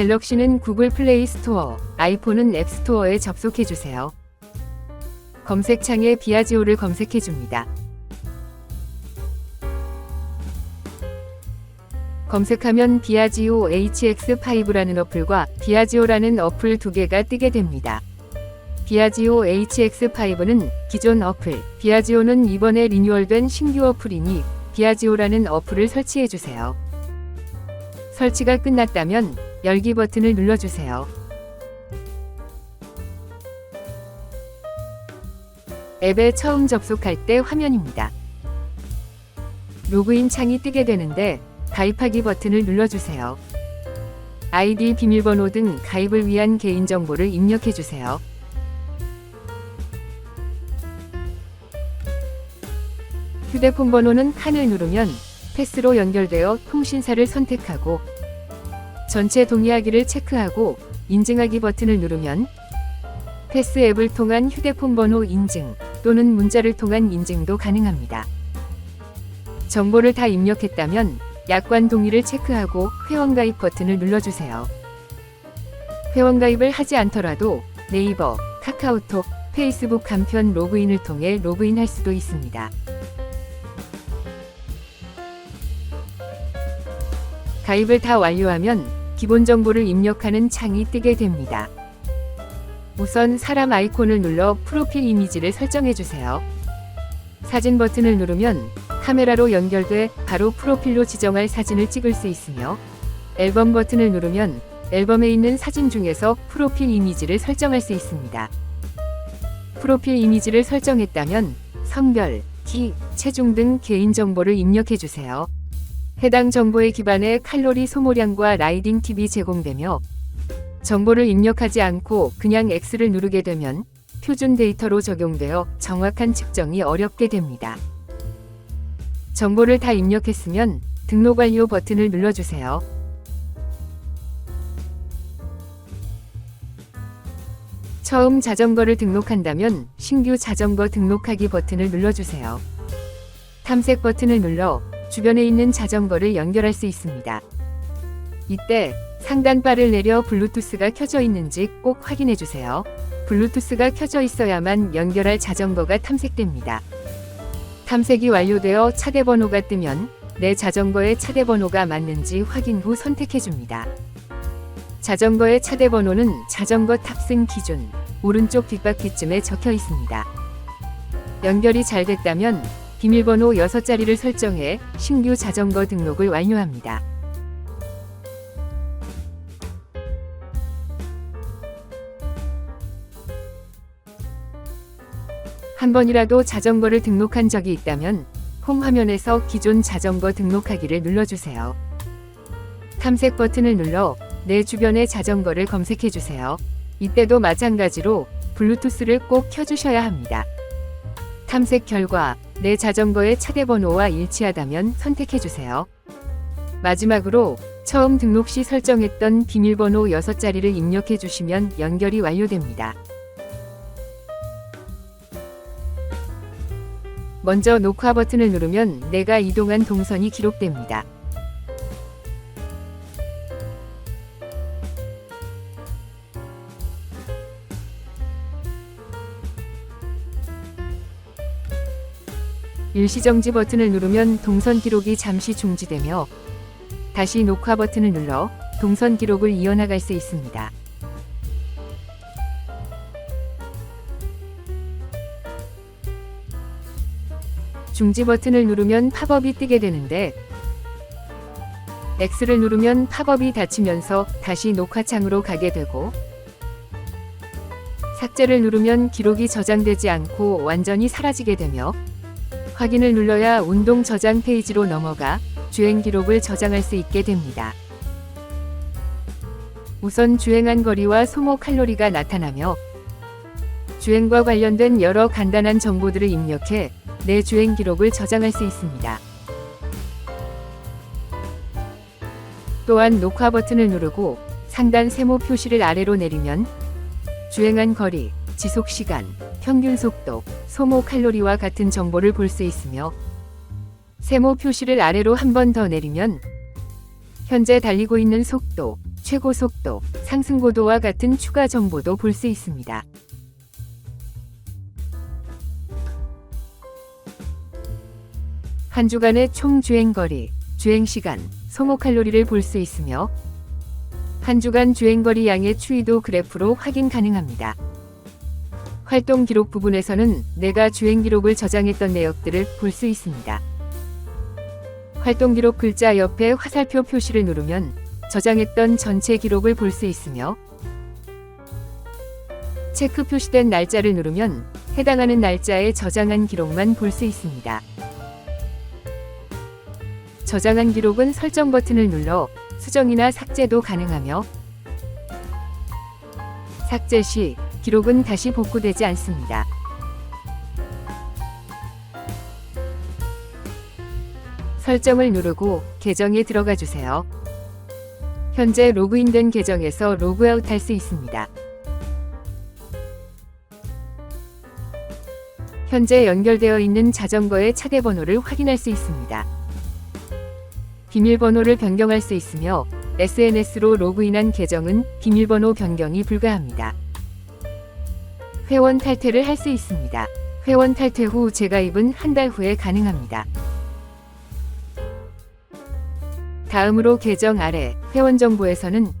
갤럭시는 구글 플레이 스토어, 아이폰은 앱 스토어에 접속해 주세요. 검색창에 비아지오를 검색해 줍니다. 검색하면 비아지오 HX5라는 어플과 비아지오라는 어플 두 개가 뜨게 됩니다. 비아지오 HX5는 기존 어플, 비아지오는 이번에 리뉴얼된 신규 어플이니 비아지오라는 어플을 설치해 주세요. 설치가 끝났다면 열기 버튼을 눌러주세요. 앱에 처음 접속할 때 화면입니다. 로그인 창이 뜨게 되는데 가입하기 버튼을 눌러주세요. 아이디 비밀번호 등 가입을 위한 개인정보를 입력해주세요. 휴대폰 번호는 칸을 누르면 패스로 연결되어 통신사를 선택하고 전체 동의하기를 체크하고 인증하기 버튼을 누르면 패스 앱을 통한 휴대폰 번호 인증 또는 문자를 통한 인증도 가능합니다. 정보를 다 입력했다면 약관 동의를 체크하고 회원가입 버튼을 눌러주세요. 회원가입을 하지 않더라도 네이버, 카카오톡, 페이스북 간편 로그인을 통해 로그인할 수도 있습니다. 가입을 다 완료하면 기본 정보를 입력하는 창이 뜨게 됩니다. 우선 사람 아이콘을 눌러 프로필 이미지를 설정해 주세요. 사진 버튼을 누르면 카메라로 연결돼 바로 프로필로 지정할 사진을 찍을 수 있으며 앨범 버튼을 누르면 앨범에 있는 사진 중에서 프로필 이미지를 설정할 수 있습니다. 프로필 이미지를 설정했다면 성별, 키, 체중 등 개인 정보를 입력해 주세요. 해당 정보에 기반해 칼로리 소모량과 라이딩 팁이 제공되며 정보를 입력하지 않고 그냥 X를 누르게 되면 표준 데이터로 적용되어 정확한 측정이 어렵게 됩니다. 정보를 다 입력했으면 등록 완료 버튼을 눌러주세요. 처음 자전거를 등록한다면 신규 자전거 등록하기 버튼을 눌러주세요. 탐색 버튼을 눌러 주변에 있는 자전거를 연결할 수 있습니다. 이때 상단바를 내려 블루투스가 켜져 있는지 꼭 확인해 주세요. 블루투스가 켜져 있어야만 연결할 자전거가 탐색됩니다. 탐색이 완료되어 차대 번호가 뜨면 내 자전거의 차대 번호가 맞는지 확인 후 선택해 줍니다. 자전거의 차대 번호는 자전거 탑승 기준 오른쪽 뒷바퀴쯤에 적혀 있습니다. 연결이 잘 됐다면 비밀번호 6자리를 설정해 신규 자전거 등록을 완료합니다. 한 번이라도 자전거를 등록한 적이 있다면 홈 화면에서 기존 자전거 등록하기를 눌러주세요. 탐색 버튼을 눌러 내 주변의 자전거를 검색해 주세요. 이때도 마찬가지로 블루투스를 꼭 켜주셔야 합니다. 탐색 결과 내 자전거의 차대 번호와 일치하다면 선택해 주세요. 마지막으로 처음 등록 시 설정했던 비밀번호 6자리를 입력해 주시면 연결이 완료됩니다. 먼저 녹화 버튼을 누르면 내가 이동한 동선이 기록됩니다. 일시정지 버튼을 누르면 동선 기록이 잠시 중지되며 다시 녹화 버튼을 눌러 동선 기록을 이어나갈 수 있습니다. 중지 버튼을 누르면 팝업이 뜨게 되는데 X를 누르면 팝업이 닫히면서 다시 녹화창으로 가게 되고 삭제를 누르면 기록이 저장되지 않고 완전히 사라지게 되며 확인을 눌러야 운동 저장 페이지로 넘어가 주행 기록을 저장할 수 있게 됩니다. 우선 주행한 거리와 소모 칼로리가 나타나며 주행과 관련된 여러 간단한 정보들을 입력해 내 주행 기록을 저장할 수 있습니다. 또한 녹화 버튼을 누르고 상단 세모 표시를 아래로 내리면 주행한 거리, 지속 시간, 평균 속도, 소모 칼로리와 같은 정보를 볼 수 있으며 세모 표시를 아래로 한 번 더 내리면 현재 달리고 있는 속도, 최고 속도, 상승 고도와 같은 추가 정보도 볼 수 있습니다. 한 주간의 총 주행 거리, 주행 시간, 소모 칼로리를 볼 수 있으며 한 주간 주행 거리 양의 추이도 그래프로 확인 가능합니다. 활동 기록 부분에서는 내가 주행 기록을 저장했던 내역들을 볼 수 있습니다. 활동 기록 글자 옆에 화살표 표시를 누르면 저장했던 전체 기록을 볼 수 있으며 체크 표시된 날짜를 누르면 해당하는 날짜에 저장한 기록만 볼 수 있습니다. 저장한 기록은 설정 버튼을 눌러 수정이나 삭제도 가능하며 삭제 시 기록은 다시 복구되지 않습니다. 설정을 누르고 계정에 들어가 주세요. 현재 로그인된 계정에서 로그아웃 할 수 있습니다. 현재 연결되어 있는 자전거의 차대 번호를 확인할 수 있습니다. 비밀번호를 변경할 수 있으며 SNS로 로그인한 계정은 비밀번호 변경이 불가합니다. 회원 탈퇴를 할 수 있습니다. 회원 탈퇴 후 재가입은 한 달 후에 가능합니다. 다음으로 계정 아래 회원 정보에서는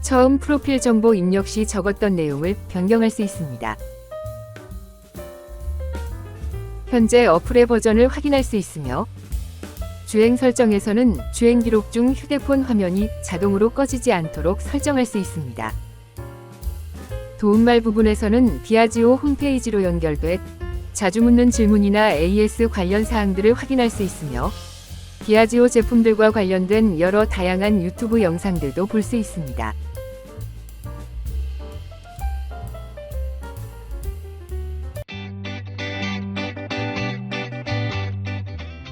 처음 프로필 정보 입력 시 적었던 내용을 변경할 수 있습니다. 현재 어플의 버전을 확인할 수 있으며 주행 설정에서는 주행 기록 중 휴대폰 화면이 자동으로 꺼지지 않도록 설정할 수 있습니다. 도움말 부분에서는 비아지오 홈페이지로 연결돼 자주 묻는 질문이나 AS 관련 사항들을 확인할 수 있으며 비아지오 제품들과 관련된 여러 다양한 유튜브 영상들도 볼 수 있습니다.